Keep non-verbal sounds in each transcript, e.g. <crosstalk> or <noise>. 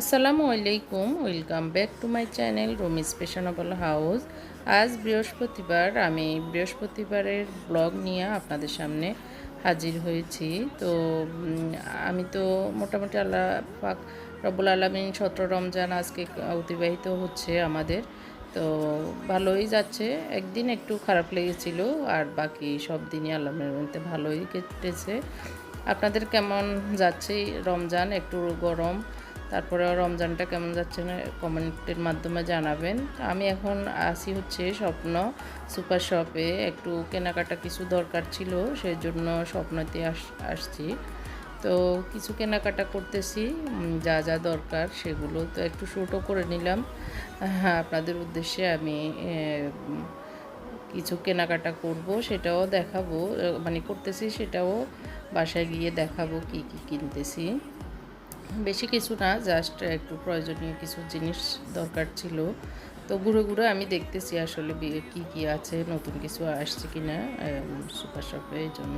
আসসালামু আলাইকুম, welcome back to my channel Rumi's fashionable house. আজ বৃহস্পতিবার, আমি বৃহস্পতিবারের ব্লগ নিয়ে আপনাদের সামনে হাজির হয়েছি। তো আমি তো মোটামুটি আল্লাহ পাক রব্বুল আলমিন সতেরো রমজান আজকে অতিবাহিত হচ্ছে আমাদের। তো, ভালোই যাচ্ছে। একদিন একটু খারাপ লেগেছিল, আর বাকি সব দিনই আল্লাহর মধ্যে ভালোই কেটেছে। আপনাদের কেমন যাচ্ছে রমজান? একটু গরম তারপরে রমজানটা কেমন যাচ্ছে না কমেন্টের মাধ্যমে জানাবেন। আমি এখন আসি হচ্ছে স্বপ্ন সুপার শপে। একটু কেনাকাটা কিছু দরকার ছিল সেই জন্য স্বপ্নতে আস, আসছি। তো কিছু কেনাকাটা করতেছি যা যা দরকার সেগুলো তো একটু শ্যুটও করে নিলাম। হ্যাঁ আপনাদের উদ্দেশ্যে আমি কিছু কেনাকাটা করব, সেটাও দেখাবো। মানে করতেছি সেটাও, বাসায় গিয়ে দেখাবো কি কি কিনতেছি। বেশি কিছু না জাস্ট একটু প্রয়োজনীয় কিছু জিনিস দরকার ছিল। তো ঘুরে ঘুরে আমি দেখতেছি আসলে কি কি আছে, নতুন কিছু আসছে কি না সুপার শপে এই জন্য।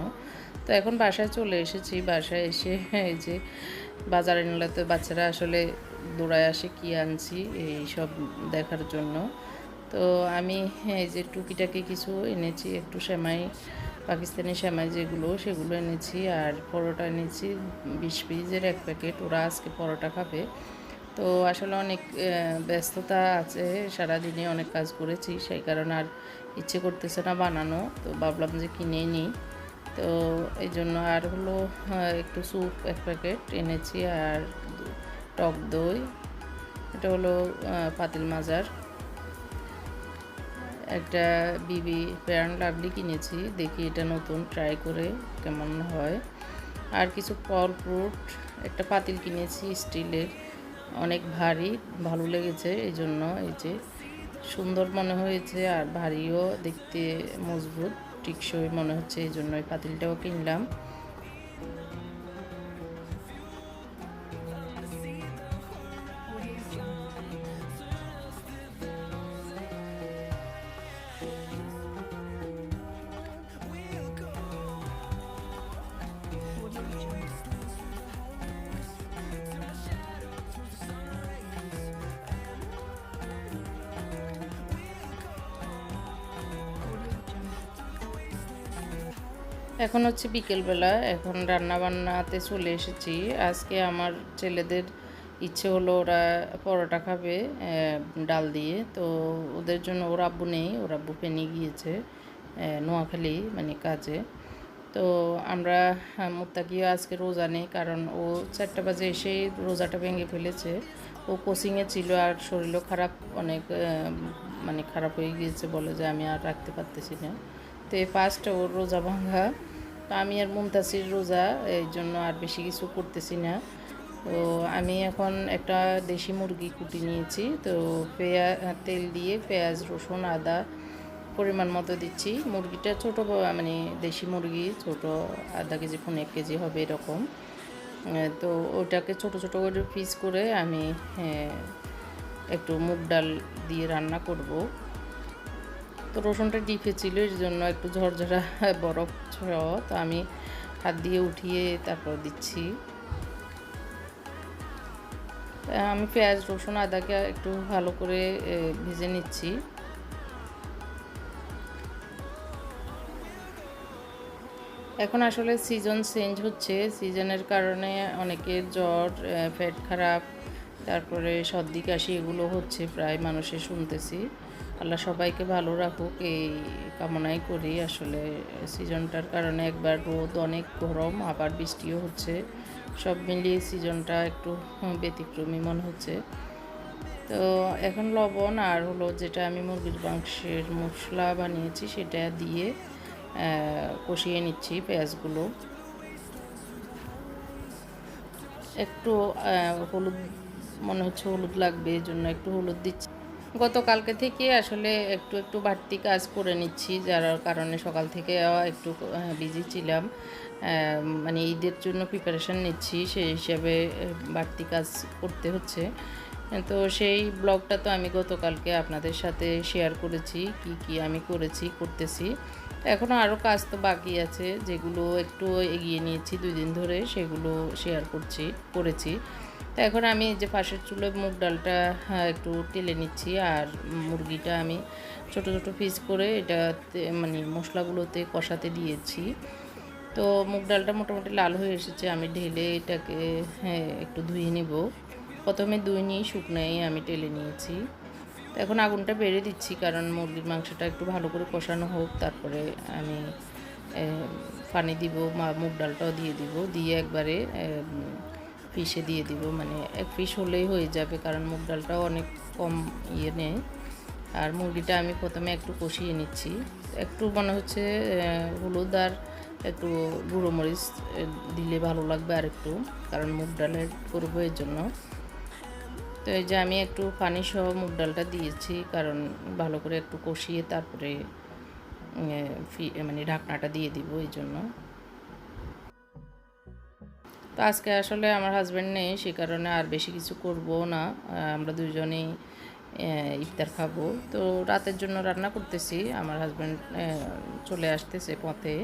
তো এখন বাসায় চলে এসেছি, বাসায় এসে এই যে বাজারে নিলে তো বাচ্চারা আসলে দৌড়ায় আসে কি আনছি, এই সব দেখার জন্য। তো আমি এই যে টুকিটাকি কিছু এনেছি, একটু সেমাই পাকিস্তানি সেমাই যেগুলো, সেগুলো এনেছি আর পরোটা এনেছি, বিশ পিসের এক প্যাকেট। ওরা আজকে পরোটা খাবে। তো আসলে অনেক ব্যস্ততা আছে সারাদিনে অনেক কাজ করেছি, সেই কারণে আর ইচ্ছে করতেছে না বানানো। তো ভাবলাম যে কিনে নিই। তো এই জন্য আর হলো একটু স্যুপ, এক প্যাকেট এনেছি আর টক দই। এটা হলো পাতিল মাজার। একটা বিবি ফেয়ার লাভলি কিনেছি, দেখি এটা নতুন ট্রাই করে কেমন হয়। আর কিছু ফল ফ্রুট, একটা পাতিল কিনেছি স্টিলের, অনেক ভারী, ভালো লেগেছে এই জন্য এই যে সুন্দর মনে হয়েছে আর ভারীও দেখতে মজবুত, টিকসই মনে হচ্ছে এই জন্য এই পাতিলটাও কিনলাম। এখন হচ্ছে বিকেলবেলা, এখন রান্না বান্নাতে চলে এসেছি। আজকে আমার ছেলেদের ইচ্ছে হলো ওরা পরোটা খাবে ডাল দিয়ে। তো ওদের জন্য ওর আব্বু নেই, ওর আব্বু পেনে গিয়েছে নোয়াখালী মানে কাজে। তো আমরা মুত্তাকিও আজকে রোজা নেই, কারণ ও চারটা বাজে এসেই রোজাটা ভেঙে ফেলেছে। ও কোচিংয়ে ছিল আর শরীরও খারাপ, অনেক মানে খারাপ হয়ে গিয়েছে বলে যে আমি আর রাখতে পারতেছি না। তো এই ফার্স্ট ওর রোজা ভাঙা। তো আমি আর মুমতাসির রোজা এই জন্য আর বেশি কিছু করতেছি না। তো আমি এখন একটা দেশি মুরগি কুটি নিয়েছি। তো পেঁয়া তেল দিয়ে পেঁয়াজ রসুন আদা পরিমাণ মতো দিচ্ছি। মুরগিটা ছোটো মানে দেশি মুরগি ছোট আধা কেজি পনেরো কেজি হবে এরকম। তো ওটাকে ছোট ছোট করে পিস করে আমি আহ, একটু মুগ ডাল দিয়ে রান্না করব। তো রসুনটা ডিপে ছিল এর জন্য একটু ঝরঝরা, বরফ সহ তো আমি হাত দিয়ে উঠিয়ে তারপর দিচ্ছি। আমি পেঁয়াজ, রসুন, আদাকে একটু ভালো করে ভেজে নিচ্ছি। এখন আসলে সিজন চেঞ্জ হচ্ছে। সিজনের কারণে অনেকের জ্বর পেট খারাপ, তারপরে সর্দি, কাশি এগুলো হচ্ছে প্রায় মানুষের শুনতেছি। আল্লাহ সবাইকে ভালো রাখুক, এই কামনাই করি। আসলে সিজনটার কারণে একবার রোদ অনেক গরম, আবার বৃষ্টিও হচ্ছে। সব মিলিয়ে সিজনটা একটু ব্যতিক্রমী মনে হচ্ছে। তো এখন লবণ আর হলো যেটা আমি মুরগির মাংসের মশলা বানিয়েছি সেটা দিয়ে কষিয়ে নিচ্ছি পেঁয়াজগুলো। একটু হলুদ, মনে হচ্ছে হলুদ লাগবে এই জন্য একটু হলুদ দিচ্ছি। গতকালকে থেকে আসলে একটু একটু বাড়তি কাজ করে নিচ্ছি যার কারণে সকাল থেকে একটু বিজি ছিলাম। আহ, মানে ঈদের জন্য প্রিপারেশন নিচ্ছি সেই হিসাবে বাড়তি কাজ করতে হচ্ছে। তো সেই ব্লগটা তো আমি গতকালকে আপনাদের সাথে শেয়ার করেছি কি কি আমি করেছি করতেছি। এখনও আরও কাজ তো বাকি আছে যেগুলো একটু এগিয়ে নিয়েছি দুই দিন ধরে সেগুলো শেয়ার করছি করেছি। তো এখন আমি যে পাশের চুলো মুগ ডালটা হ্যাঁ, একটু টেলে নিচ্ছি আর মুরগিটা আমি ছোট ছোট পিস করে এটা মানে মশলাগুলোতে কষাতে দিয়েছি। তো মুগ ডালটা মোটামুটি লাল হয়ে এসেছে আমি ঢেলে এটাকে হ্যাঁ একটু ধুয়ে নেব। প্রথমে ধুয়ে নিয়ে শুকনোই আমি টেলে নিয়েছি। এখন আগুনটা বেড়ে দিচ্ছি কারণ মুরগির মাংসটা একটু ভালো করে কষানো হোক তারপরে আমি পানি দিব মা মুগ ডালটাও দিয়ে দিব। দিয়ে একবারে পিসে দিয়ে দিব মানে এক পিস হলেই হয়ে যাবে, কারণ মুগ ডালটাও অনেক কম ইয়ে নেয় আর মুরগিটা আমি প্রথমে একটু কষিয়ে নিচ্ছি। একটু মনে হচ্ছে হলুদ আর একটু গুঁড়ো মরিচ দিলে ভালো লাগবে আর একটু কারণ মুগ ডালের করব এর জন্য। তো এই যে আমি একটু পানি সহ মুগ ডালটা দিয়েছি, কারণ ভালো করে একটু কষিয়ে তারপরে মানে ঢাকনাটা দিয়ে দিব এই জন্য। তো আজকে আসলে আমার হাজব্যান্ড নেই, সে কারণে আর বেশি কিছু করব না। আমরা দুজনেই ইফতার খাব। তো রাতের জন্য রান্না করতেছি। আমার হাজব্যান্ড চলে আসতেছে পথে।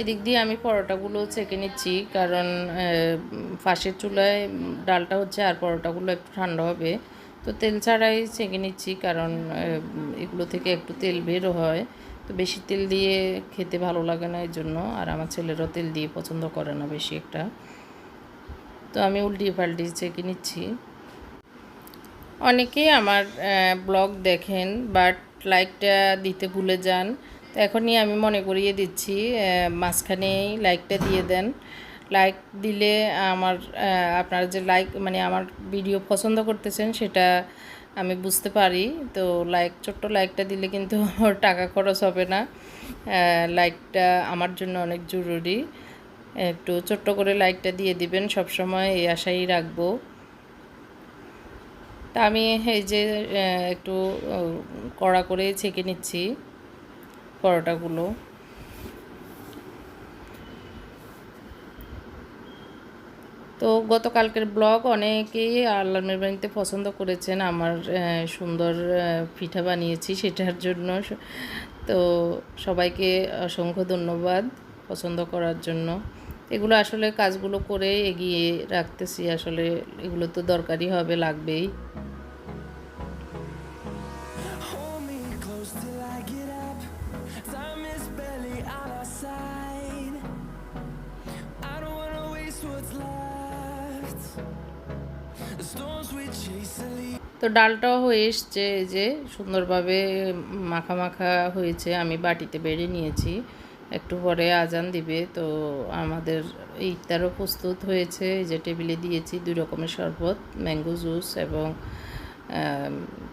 এদিক দিয়ে আমি পরোটাগুলো ছেঁকে নিচ্ছি, কারণ ফাঁসের চুলায় ডালটা হচ্ছে আর পরোটাগুলো একটু ঠান্ডা হবে। তো তেল ছাড়াই ছেঁকে নিচ্ছি, কারণ এগুলো থেকে একটু তেল বেরও হয়। তো বেশি তেল দিয়ে খেতে ভালো লাগে না এর জন্য আর আমার ছেলেরও তেল দিয়ে পছন্দ করে না বেশি একটা। তো আমি উল্টিয়ে পাল্টিয়ে ছেঁকে নিচ্ছি। অনেকেই আমার ব্লগ দেখেন, বাট লাইকটা দিতে ভুলে যান। এখনই আমি মনে করিয়ে দিচ্ছি মাঝখানেই লাইকটা দিয়ে দেন। লাইক দিলে আমার আপনারা যে লাইক মানে আমার ভিডিও পছন্দ করতেছেন সেটা আমি বুঝতে পারি। তো লাইক ছোট্ট লাইকটা দিলে কিন্তু <laughs> টাকা খরচ হবে না। লাইকটা আমার জন্য অনেক জরুরি। একটু ছোট্ট করে লাইকটা দিয়ে দিবেন সব সময় এই আশাই রাখব। তা আমি এই যে একটু কড়া করে ছেঁকে নিচ্ছি। পরোটাগুলো। তো গতকালকের ব্লগ অনেকেই আল্লাহ মেহরবানিতে পছন্দ করেছেন। আমার সুন্দর পিঠা বানিয়েছি সেটার জন্য। তো সবাইকে অসংখ্য ধন্যবাদ পছন্দ করার জন্য। এগুলো আসলে কাজগুলো করে এগিয়ে রাখতেছি। আসলে এগুলো তো দরকারি হবে, লাগবেই। তো ডালটাও হয়ে এসছে, এই যে সুন্দরভাবে মাখা মাখা হয়েছে। আমি বাটিতে বেড়ে নিয়েছি। একটু পরে আজান দিবে। তো আমাদের ইফতারও প্রস্তুত হয়েছে। এই যে টেবিলে দিয়েছি দুই রকমের শরবত, ম্যাঙ্গো জুস এবং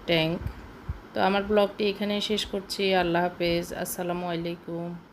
ট্যাঙ্ক। তো আমার ব্লগটি এখানে শেষ করছি। আল্লাহ হাফেজ। আসসালামু আলাইকুম।